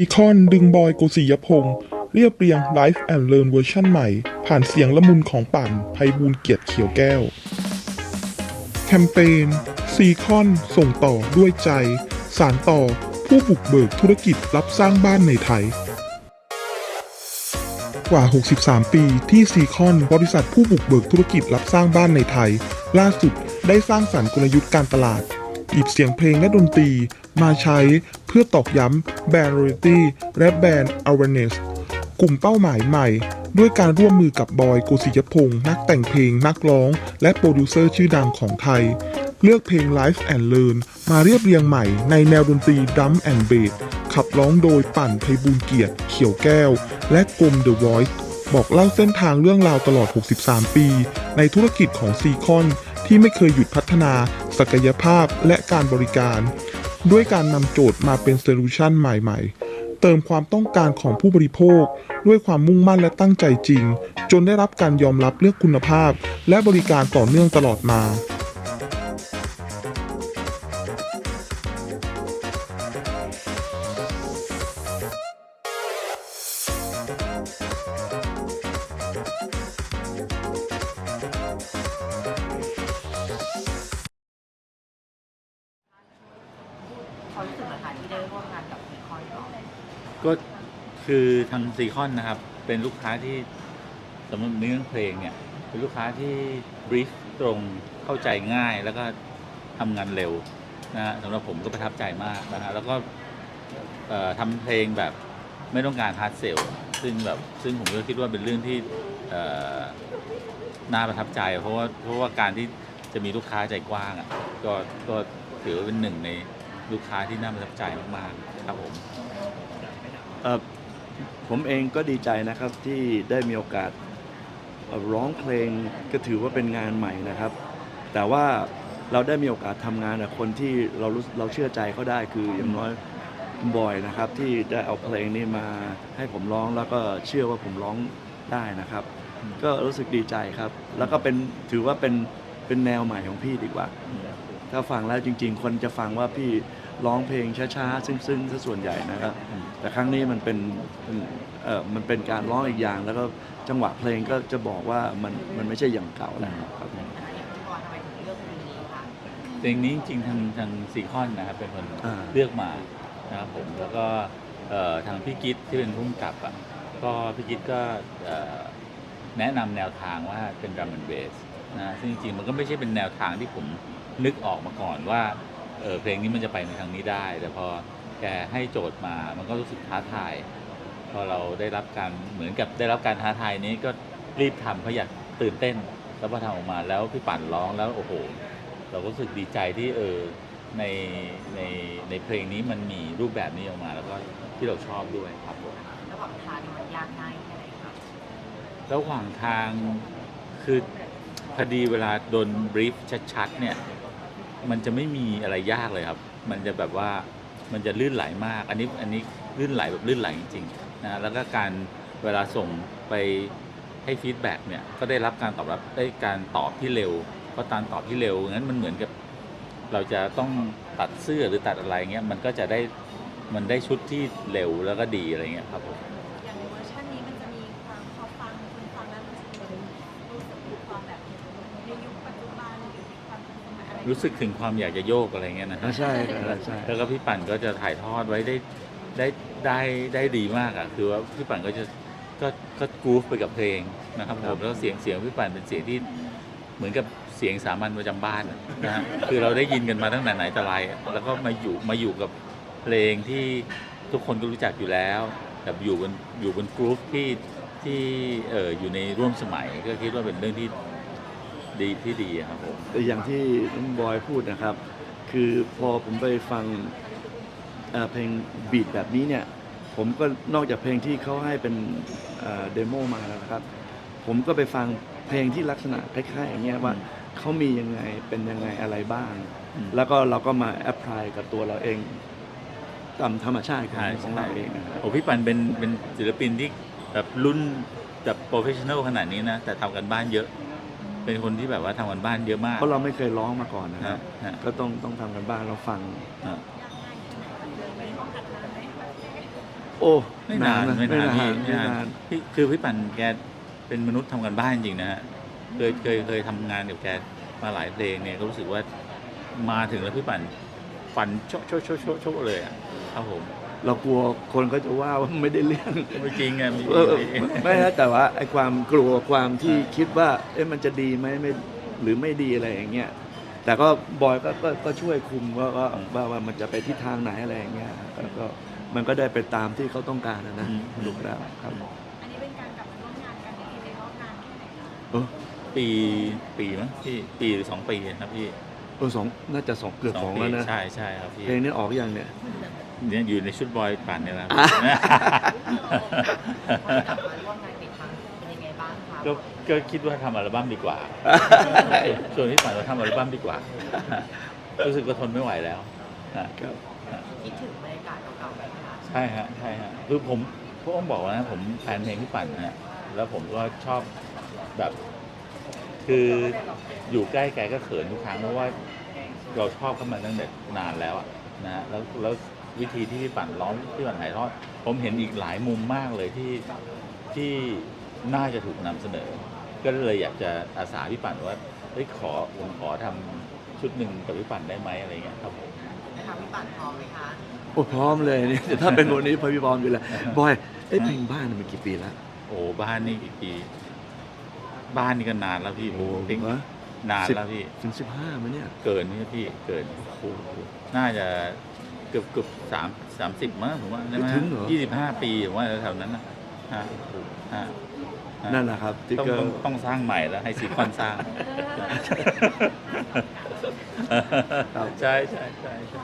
อีคอนดึงบอยโกศิยพงศ์เรียบเรียง Life and Learn เวอร์ชั่นใหม่ ผ่านเสียงละมุนของปั่นไพบูลเกียรติเขียวแก้ว แคมเปญซีคอนส่งต่อด้วยใจ สารต่อผู้บุกเบิกธุรกิจรับสร้างบ้านในไทย กว่า 63 ปีที่ซีคอนบริษัทผู้บุกเบิกธุรกิจรับสร้างบ้านในไทย ล่าสุดได้สร้างสรรค์กลยุทธ์การตลาดหยิบเสียงเพลงและดนตรีมาใช้ เพื่อตอกย้ำแบรนด์ loyalty และแบรนด์ awareness กลุ่มเป้าหมายใหม่ ด้วยการร่วมมือกับบอยโกศิยพงศ์นักแต่งเพลงนักร้อง และโปรดิวเซอร์ชื่อดังของไทย เลือกเพลง Life and Learn มาเรียบเรียงใหม่ในแนวดนตรี Drum and Bass ขับร้องโดยปั่นไพบูลเกียรติ เขียวแก้ว และกรม The Voice บอกเล่าเส้นทางเรื่องราวตลอด 63 ปี ในธุรกิจของซีคอนที่ไม่เคยหยุดพัฒนา ศักยภาพและการบริการ ด้วยการนำโจทย์มาเป็นโซลูชันใหม่ๆ เติมความต้องการของผู้บริโภค ด้วยความมุ่งมั่นและตั้งใจจริง จนได้รับการยอมรับเรื่องคุณภาพ และบริการต่อเนื่องตลอดมา ความรู้สึกนะคะที่ได้ร่วมงานกับมีคอนก่อนก็คือทางซีคอนนะครับ เป็นลูกค้าที่สำหรับเนื้อเพลงเนี่ย เป็นลูกค้าที่บรีฟตรงเข้าใจง่ายแล้วก็ทำงานเร็วนะฮะสำหรับผมก็ประทับใจมากนะฮะแล้วก็เอ่อทำเพลงแบบไม่ต้องการฮาร์ดเซลซึ่งแบบซึ่งผมก็คิดว่าเป็นเรื่องที่เอ่อน่าประทับใจ เพราะว่าเพราะว่าการที่จะมีลูกค้าใจกว้างอะก็ก็ถือว่าเป็นหนึ่งใน ลูกค้าที่น่าประทับใจมากๆครับผมเอ่อผมเองก็ดีใจนะครับที่ได้มีโอกาสเอ่อร้องเพลงก็ถือว่าเป็นงานใหม่นะครับ แต่ว่าเราได้มีโอกาสทำงานกับคนที่เรารู้เราเชื่อใจเขาได้คืออย่างน้อยคุณบอยนะครับ ที่ได้เอาเพลงนี้มาให้ผมร้องแล้วก็เชื่อว่าผมร้องได้นะครับ ก็รู้สึกดีใจครับ แล้วก็เป็นถือว่าเป็นเป็นแนวใหม่ของพี่ดีกว่า ถ้าฟังแล้วจริง ๆ คนจะฟังว่าพี่ร้องเพลงช้าๆซึ้งๆซะส่วนใหญ่นะครับอืมแต่ครั้งนี้มันเป็นเป็นเออมันเป็นการร้องอีกอย่าง แล้วก็จังหวะเพลงก็จะบอกว่ามันมันไม่ใช่อย่างเก่าแล้วครับนะคะอย่างพี่บอลทำไมถึงเลือกเพลงนี้คะเพลงนี้จริงๆทางทางซีคอนนะครับเป็นคนอ่าเลือกมานะครับผมแล้วก็เอ่อทางพี่กิตที่เป็นผู้กำกับอะก็พี่กิตก็เอ่อแนะนำแนวทางว่าเป็นดรัมแอนเบสนะซึ่งจริงๆมันก็ไม่ใช่เป็นแนวทางที่ผม นึกออกมาก่อนว่าเออเพลงนี้มันจะไปในทางนี้ได้ แต่พอแกให้โจทย์มามันก็รู้สึกท้าทายพอเราได้รับการเหมือนกับได้รับการท้าทายนี้ก็รีบทำเพราะอยากตื่นเต้น แล้วพอทำออกมาแล้วพี่ปั่นร้องแล้วโอ้โห เราก็รู้สึกดีใจที่เออในในในเพลงนี้มันมีรูปแบบนี้ออกมา แล้วก็ที่เราชอบด้วยครับผมระหว่างทางมันยากง่ายแค่ไหนคะระหว่างทางคือพอดีเวลาโดนบรีฟชัดๆเนี่ย มันจะไม่มีอะไรยากเลยครับ มันจะแบบว่ามันจะลื่นไหลมาก อันนี้อันนี้ลื่นไหลแบบลื่นไหลจริงๆนะแล้วก็การเวลาส่งไปให้ฟีดแบ็กเนี่ยก็ได้รับการตอบรับได้การตอบที่เร็วเพราะการตอบที่เร็วงั้นมันเหมือนกับเราจะต้องตัดเสื้อหรือตัดอะไรเงี้ยมันก็จะได้มันได้ชุดที่เร็วแล้วก็ดีอะไรเงี้ยครับผม รรู้สึกถึงความอยากจะโยกอะไรเงี้ยนะอ่าใช่ครับใช่ แล้วก็พี่ปั่นก็จะถ่ายทอดไว้ได้ได้ได้ได้ดีมากอะคือว่าพี่ปั่นก็จะก็ก็กรูฟไปกับเพลงนะครับผมแล้วเสียงเสียงพี่ปั่นเป็นเสียงที่เหมือนกับเสียงสามัญประจำบ้านอะนะฮะคือเราได้ยินกันมาตั้งแต่ไหนแต่ไรอะแล้วก็มาอยู่มาอยู่กับเพลงที่ทุกคนก็รู้จักอยู่แล้วแบบอยู่บนอยู่บนกรูฟที่ที่เอออยู่ในร่วมสมัยก็คิดว่าเป็นเรื่องที่ ดีที่ดีอะครับผมแต่อย่างที่น้องบอยพูดนะครับ คือพอผมไปฟังเอ่อเพลงบีทแบบนี้เนี่ย ผมก็นอกจากเพลงที่เขาให้เป็นเดโมมาแล้วนะครับ ผมก็ไปฟังเพลงที่ลักษณะคล้ายๆอย่างเงี้ยว่าเขามียังไงเป็นยังไงอะไรบ้างอืมแล้วก็เราก็มาแอพพลายกับตัวเราเองตามธรรมชาติของใช่ของเราเองนะครับ โอ้พี่ปันเป็นเป็นศิลปินที่แบบรุ่นแบบโปรเฟชชั่นอลขนาดนี้นะ แต่ทำกันบ้านเยอะ เป็นคนที่แบบว่าทำกันบ้านเยอะมาก เพราะเราไม่เคยร้องมาก่อนนะคฮะรับ ฮะ ก็ต้องต้องทำกันบ้านเราฟังฮะโอ้ไม่นานะไม่นานไม่นานพี่คือพี่ปั่นแกเป็นนานพี่ไม่นานคือคือพี่ปั่นแกเป็นมนุษย์ทำกันบ้านจริงๆนะฮะเคยเคยเคยทำงานกับแกมาหลายเพลงเนี่ยก็รู้สึกว่ามาถึงแล้วพี่ปั่นฟันโชะโชะโชะโชะโชะเลยอะครับผม เรากลัวคนก็จะว่าว่าไม่ได้เรื่องไม่จริงอะมีเออไม่นะแต่ว่าไอ้ความกลัวความที่คิดว่าเอ๊ะมันจะดีไหมไม่หรือไม่ดีอะไรอย่างเงี้ยแต่ก็บอยก็ก็ก็ช่วยคุมว่าว่าว่าว่ามันจะไปทิศทางไหนอะไรอย่างเงี้ยก็ก็มันก็ได้ไปตามที่เขาต้องการนะนะถูกแล้วครับอันนี้เป็นการกลับมาร่วมงานกันในรอบนานแค่ไหนคะเออปีปีมั้งพี่ปีหรือสองปีครับพี่เออสองน่าจะสองเกือบสองปีแล้วนะใช่ใช่ครับพี่เพลงนี้ออกยังเนี่ย เนี่ยอยู่ในชุดบอยปั่นเนี่ยแหละพอกลับมาร่วมงานอีกครั้งเป็นยังไงบ้างคะก็ก็คิดว่าทำอัลบั้มดีกว่า ส่วนที่ปั่นเราทำอัลบั้มดีกว่า รู้สึกว่าทนไม่ไหวแล้วฮะครับ คิดถึงบรรยากาศเก่าๆไหมคะใช่ฮะใช่ฮะคือผมผมต้องบอกนะผมแฟนเพลงที่ปั่นนะฮะแล้วผมก็ชอบแบบ คืออยู่ใกล้แกก็เขินทุกครั้งเพราะว่า เราชอบเขามาตั้งแต่นานแล้วอะนะฮะแล้วแล้ว วิธีที่พี่ปั่นร้องที่ปั่นถ่ายทอด ผมเห็นอีกหลายมุมมากเลยที่ที่น่าจะถูกนำเสนอ ก็เลยอยากจะอาสาพี่ปั่นว่าเฮ้ยขอผมขอทำชุดหนึ่งกับพี่ปั่นได้ไหมอะไรเงี้ยครับผมนะคะพี่ปั่นพร้อมไหมคะโอ้พร้อมเลยเนี่ยถ้าเป็นวันนี้พอพี่บอมอยู่แล้วบอยเอ้ยเพลงบ้านมันกี่ปีแล้วโอ้บ้านนี่กี่ปี บ้านนี่ก็นานแล้วพี่โอ้เพลงวะนานสิบแล้วพี่ถึงสิบห้ามั้ยเนี่ย เกินนี่พี่เกินโอ้โหน่าจะ เกือบเกือบสามสามสิบมั้งผมว่าใช่ไหมไม่ถึงเหรอ ยี่สิบห้าปีผมว่าแถวๆนั้นนะฮะฮะฮะนั่นแหละครับที่ต้องก็ต้องต้องสร้างใหม่แล้วให้ซีคอนสร้าง ครับ ใช่ใช่ใช่ใช่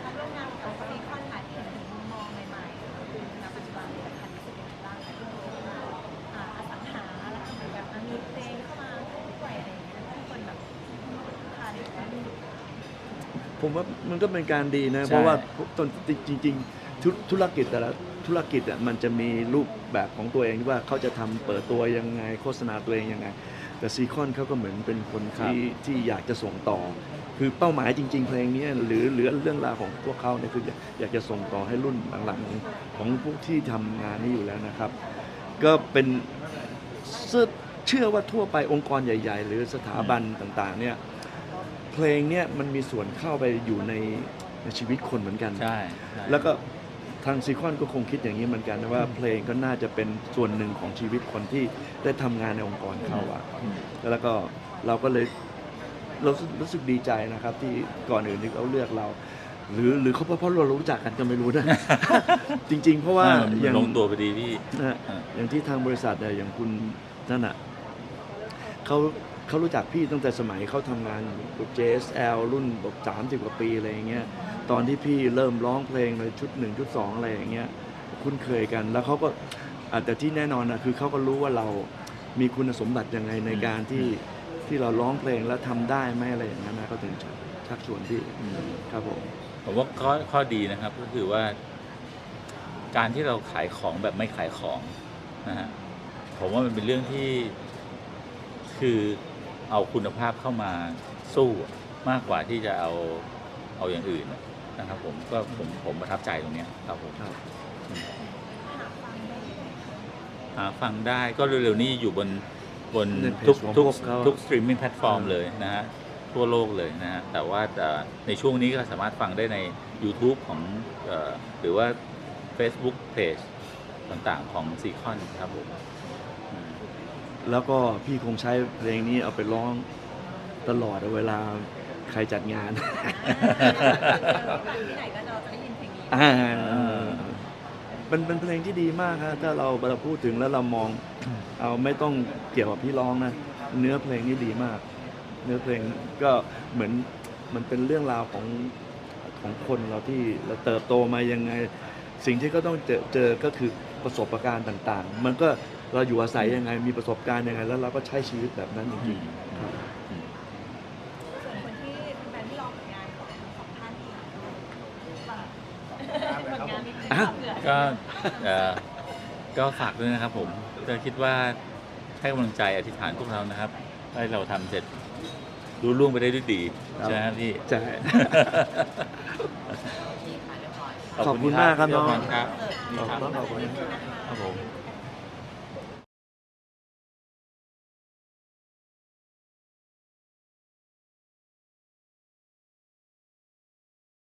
ผมว่ามันก็เป็นการดีนะใช่เพราะว่าตอนจริงๆธุธุรกิจแต่ละธุรกิจอะมันจะมีรูปแบบของตัวเองที่ว่าเขาจะทำเปิดตัวยังไงโฆษณาตัวเองยังไง แต่ซีคอนเขาก็เหมือนเป็นคนที่ที่อยากจะส่งต่อ คือเป้าหมายจริง ๆ เพลงนี้หรือหรือเรื่องราวของพวกเขาเนี่ยคืออยากอยากจะส่งต่อให้รุ่นหลังๆของพวกที่ทำงานนี้อยู่แล้วนะครับ ก็เป็นเชื่อเชื่อว่าทั่วไปองค์กรใหญ่ ๆ หรือสถาบันต่างๆเนี่ย เพลงเนี่ยมันมีส่วนเข้าไปอยู่ในในชีวิตคนเหมือนกัน ใช่ใช่ แล้วก็ทางซีคอนก็คงคิดอย่างนี้เหมือนกันนะว่าเพลงก็น่าจะเป็นส่วนหนึ่งของชีวิตคนที่ได้ทำงานในองค์กรเขาอะอืม แล้วก็เราก็เลยเรารู้สึกรู้สึกดีใจนะครับ ที่ก่อนอื่นที่เขาเลือกเรา หรือหรือเขาเพราะเพราะเรารู้จักกันก็ไม่รู้นะ จริง ๆ เพราะว่าอ่มันอย่าง ลงตัวพอดีพี่ นะฮะอ่า อย่างที่ทางบริษัทเนี่ยอย่างคุณนั่นอะเขา เขารู้จักพี่ตั้งแต่สมัยเขาทำงานกับ JSL รุ่นแบบสามสิบกว่าปีอะไรอย่างเงี้ยตอนที่พี่เริ่มร้องเพลงในชุดหนึ่งชุดสองอะไรอย่างเงี้ยคุ้นเคยกัน แล้วเขาก็อะแต่ที่แน่นอนนะคือเขาก็รู้ว่าเรามีคุณสมบัติยังไงในการที่ที่เราร้องเพลงแล้วทำได้ไหมอะไรอย่างนั้นนะเขาถึงชักชวนพี่ครับผมผมว่าข้อข้อดีนะครับก็คือว่า การที่เราขายของแบบไม่ขายของนะฮะผมว่ามันเป็นเรื่องที่คือ เอาคุณภาพเข้ามาสู้มากกว่าที่จะเอาเอาอย่างอื่นนะครับ ผมก็ผมผมประทับใจตรงเนี้ยครับผมครับหาฟังได้ก็เร็วๆนี้อยู่บนบนในเพจทุกของทุกพวกเขา ทุกสตรีมมิ่งแพลตฟอร์มเลยนะฮะทั่วโลกเลยนะฮะแต่ว่าเอ่อในช่วงนี้ก็สามารถฟังได้ใน YouTube ของเอ่อหรือว่า Facebook Page ต่างๆของซีคอนครับผมอืม แล้วก็พี่คงใช้เพลงนี้เอาไปร้องตลอดเวลาใครจัดงาน ที่ไหนก็เราจะได้ยินเพลงนี้อ่าเป็นเป็นเพลงที่ดีมากครับถ้าเราเราพูดถึงแล้วเรามอง เอาไม่ต้องเกี่ยวกับพี่ร้องนะ เนื้อเพลงนี่ดีมาก เนื้อเพลงก็เหมือนมันเป็นเรื่องราวของของคนเราที่เราเติบโตมายังไง สิ่งที่ก็ต้องเจอเจอก็คือประสบการณ์ต่าง ๆ มันก็ เราอยู่อาศัยยังไง มีประสบการณ์ยังไง แล้วเราก็ใช้ชีวิตแบบนั้นจริงๆครับ ส่วนคนที่เป็นแฟนที่รอผลงานของทั้งสองท่านอีกฝากผลงานนิดนึงอะเผื่อก็เอ่อก็ฝากด้วยนะครับผมก็คิดว่าให้กำลังใจอธิษฐานพวกเรานะครับ ให้เราทำเสร็จรู้ล่วงไปได้ด้วยดีครับ ใช่ไหมพี่ ใช่นี่ค่ะเรียบร้อยค่ะขอบคุณมากครับน้องครับเออนี่ครับขอบคุณ ครับผม